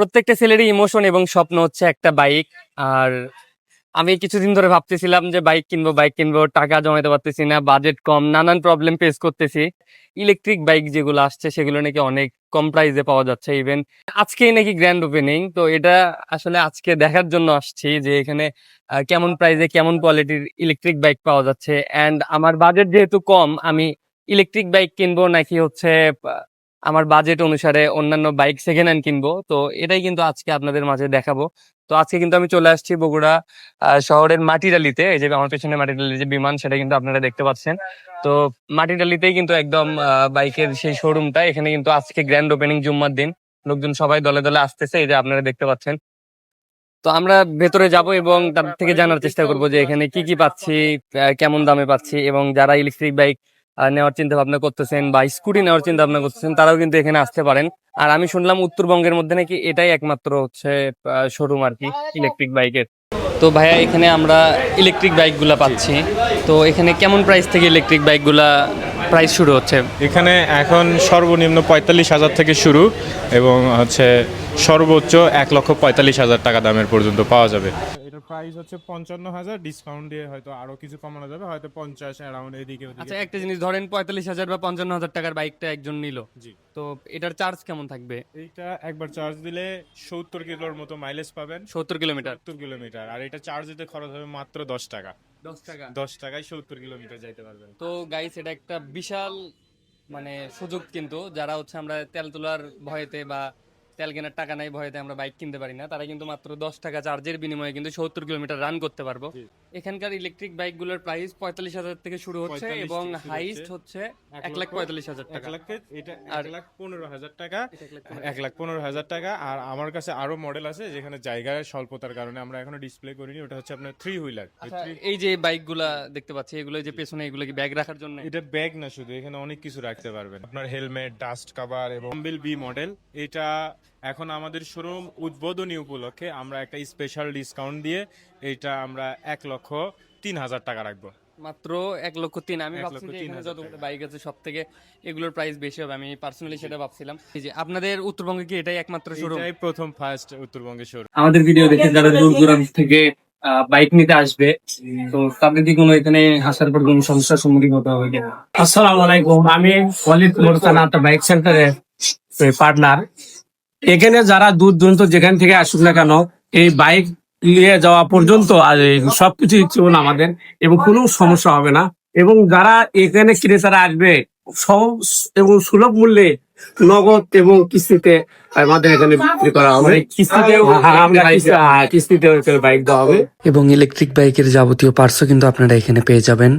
প্রত্যেকটা ছেলেরই ইমোশন এবং স্বপ্ন হচ্ছে একটা বাইক আর আমি কিছুদিন ধরে ভাবতেছিলাম যে বাইক কিনবো বাইক কিনবো, টাকা জমাতে পারতেছি না বাজেট কম, নানান প্রবলেম ফেস করতেছি। ইলেকট্রিক বাইক যেগুলো আসছে, সেগুলো নাকি অনেক কম প্রাইসে পাওয়া যাচ্ছে ইভেন আজকেই নাকি গ্র্যান্ড ওপেনিং তো এটা আসলে আজকে দেখার জন্য আসছি যে এখানে কেমন প্রাইসে কেমন কোয়ালিটির ইলেকট্রিক বাইক পাওয়া যাচ্ছে। অ্যান্ড আমার বাজেট যেহেতু কম, আমি ইলেকট্রিক বাইক কিনবো নাকি হচ্ছে আমার বাজেট অনুসারে অন্যান্য বাইক সেকেন্ড হ্যান্ড কিনবো। তো এটাই কিন্তু আজকে আপনাদের মাঝে দেখাবো। তো আজকে কিন্তু আমি চলে আসছি বগুড়া শহরের মাটিরালিতে এই যে আমার পেছনে মাটিরালি যে বিমান, সেটা কিন্তু আপনারা দেখতে পাচ্ছেন। তো মাটিরালিতেই কিন্তু একদম বাইকের সেই শোরুমটা এখানে কিন্তু আজকে গ্র্যান্ড ওপেনিং জুম্মার দিন। লোকজন সবাই দলে দলে আসতেছে, এই যে আপনারা দেখতে পাচ্ছেন। তো আমরা ভেতরে যাব এবং তার থেকে জানার চেষ্টা করব যে এখানে কি কি পাচ্ছি কেমন দামে পাচ্ছি এবং যারা ইলেকট্রিক বাইক নেওয়ার চিন্তা ভাবনা করতেছেন বা স্কুটি নেওয়ার চিন্তা ভাবনা করতেছেন, তারাও কিন্তু এখানে আসতে পারেন। আর আমি শুনলাম উত্তরবঙ্গের মধ্যে নাকি এটাই একমাত্র হচ্ছে শোরুম আর কি ইলেকট্রিক বাইকের তো ভাইয়া, এখানে আমরা ইলেকট্রিক বাইকগুলা পাচ্ছি। তো এখানে কেমন প্রাইস থেকে ইলেকট্রিক বাইকগুলা প্রাইস শুরু হচ্ছে? এখানে এখন সর্বনিম্ন পঁয়তাল্লিশ হাজার থেকে শুরু এবং হচ্ছে সর্বোচ্চ এক লক্ষ পঁয়তাল্লিশ হাজার টাকা দামের পর্যন্ত পাওয়া যাবে। এটার প্রাইস হচ্ছে পঞ্চান্ন হাজার। ডিসকাউন্ট দিয়ে হয়তো আরও কিছু কমানো যাবে হয়তো পঞ্চাশ অ্যারাউন্ড এদিকে আচ্ছা একটা জিনিস ধরেন পঁয়তাল্লিশ হাজার বা পঞ্চান্ন হাজার টাকার বাইকটা একজন নিল। জি। তো এটার চার্জ কেমন থাকবে? এইটা একবার চার্জ দিলে সত্তর কিলোর মতো মাইলেজ পাবেন। সত্তর কিলোমিটার সত্তর কিলোমিটার আর এটা চার্জ দিতে খরচ হবে মাত্র দশ টাকা। দশ টাকা। দশ টাকায় সত্তর কিলোমিটার যাইতে পারবেন। তো গাইস এটা একটা বিশাল মানে সুযোগ কিন্তু যারা হচ্ছে আমরা তেল তোলার ভয়েতে বা তেল কেনার টাকা নাই ভয়েতে আমরা বাইক কিনতে পারি না। তারা কিন্তু মাত্র দশ টাকা চার্জের বিনিময়ে কিন্তু সত্তর কিলোমিটার রান করতে পারব। এখানকার ইলেকট্রিক বাইকগুলোর প্রাইস পঁয়তাল্লিশ হাজার থেকে শুরু হচ্ছে এবং হাইস্ট হচ্ছে। এক লাখ পঁয়তাল্লিশ হাজার টাকা। এটা এক লাখ পনেরো হাজার টাকা এক লাখ পনেরো। হাজার টাকা। আর আমার কাছে আরও মডেল আছে যেখানে জায়গায় স্বল্পতার কারণে আমরা এখনও ডিসপ্লে করিনি। ওটা হচ্ছে আপনার থ্রি হুইলার আচ্ছা, এই যে বাইকগুলা দেখতে পাচ্ছি এগুলো যে পেছনে এগুলো কি ব্যাগ রাখার জন্য? এটা ব্যাগ না শুধু এখানে অনেক কিছু রাখতে পারবেন। আপনার হেলমেট ডাস্ট কভার এবং বিল বি মডেল এটা এখন আমাদের শোরুম উদ্বোধনী উপলক্ষে আমরা একটা স্পেশাল ডিসকাউন্ট দিয়ে এটা আমরা এক লক্ষ তিন হাজার টাকা রাখব। মাত্র এক লক্ষ তিন আমি যতগুলো বাইক আছে সব থেকে এগুলোর প্রাইস বেশি হবে আমি পার্সোনালি সেটা ভাবছিলাম। যে আপনাদের উত্তরবঙ্গে কি এটাই একমাত্র শোরুম এটাই প্রথম ফার্স্ট উত্তরবঙ্গের শোরুম আমাদের ভিডিও দেখে যারা দূর দূরান্ত থেকে বাইক নিতে আসবে তো তাদের কি কোনো এখানে আসার পর কোনো সমস্যার সম্মুখীন হতে হবে কিনা? আসসালামু আলাইকুম আমি ওয়ালিদ মোরসানাত বাইক সেন্টারের পার্টনার এখানে যারা দূর দূরান্ত যেখান থেকে আসুক না কেন এই বাইক নিয়ে যাওয়া পর্যন্ত সবকিছু চলুন আমাদের এবং কোনো সমস্যা হবে না। এবং যারা এখানে ক্রেতারা আসবে সহজ এবং সুলভ মূল্যে নগদ এবং কিস্তিতে আমাদের এখানে বিক্রি করা হবে। কিস্তিতেও হ্যাঁ, আমরা কিস্তি- হ্যাঁ, কিস্তিতে বাইক দেওয়া হবে। এবং ইলেকট্রিক বাইকের যাবতীয় পার্টসও কিন্তু আপনারা এখানে পেয়ে যাবেন।